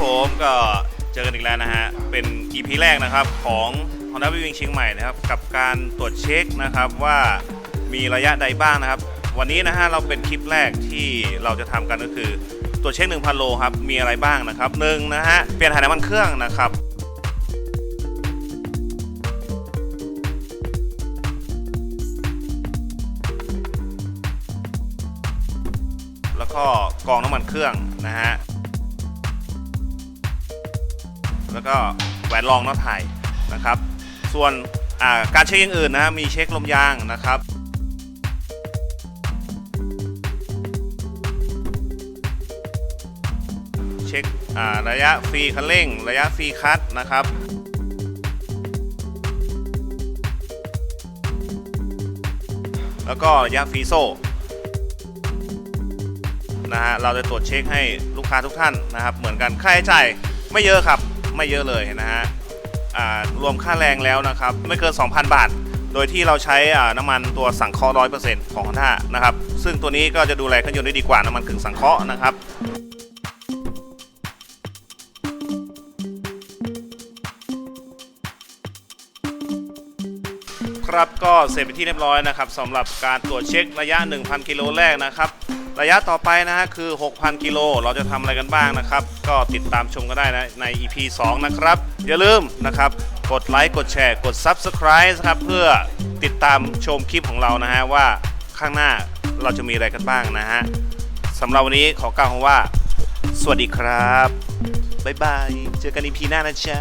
ผมก็เจอกันอีกแล้วนะฮะ เป็น EP แรกนะครับของ Honda w i n g เชียงใหม่นะครับ กับการตรวจเช็คนะครับว่ามีระยะใดบ้างนะครับ วันนี้นะฮะเราเป็นคลิปแรกที่เราจะทำกันก็คือ ตรวจเช็ค1,000โลครับ มีอะไรบ้างนะครับหนึ่งนะฮะ เปลี่ยนถ่ายน้ำมันเครื่องนะครับแล้วก็กองน้ำมันเครื่องนะฮะ แล้วก็แหวนรองน็อตไทยนะครับ ส่วนการเช็คอย่างอื่นนะมีเช็คลมยางนะครับเช็คระยะฟรีคันเร่ง ระยะฟรีคัตนะครับแล้วก็ระยะฟรีโซ่นะฮะเราจะตรวจเช็คให้ลูกค้าทุกท่านนะครับ เหมือนกันค่าใช้จ่ายไม่เยอะครับ ไม่เยอะเลยนะฮะรวมค่าแรงแล้วนะครับ ไม่เกิน 2,000 บาท โดยที่เราใช้น้ำมันตัวสังเคราะห์100%ของ Honda นะครับ ซึ่งตัวนี้ก็จะดูแลเครื่องยนต์ได้ดีกว่าน้ำมันกึ่งสังเคราะห์นะครับครับก็เสร็จไปนที่เรียบร้อยนะครับสำหรับการตรวจเช็คระยะ 1,000 กิโลแรกนะครับ ระยะต่อไปนะฮะคือ 6,000 กิโล เราจะทำอะไรกันบ้างนะครับ ก็ติดตามชมกันได้นะใน EP 2 นะครับ อย่าลืมนะครับ กดไลค์ กดแชร์ กด Subscribe นะครับ เพื่อติดตามชมคลิปของเรานะฮะว่าข้างหน้าเราจะมีอะไรกันบ้างนะฮะสำหรับวันนี้ขอกล่าวคำว่า สวัสดีครับ บ๊ายบาย เจอกัน EP หน้านะจ๊ะ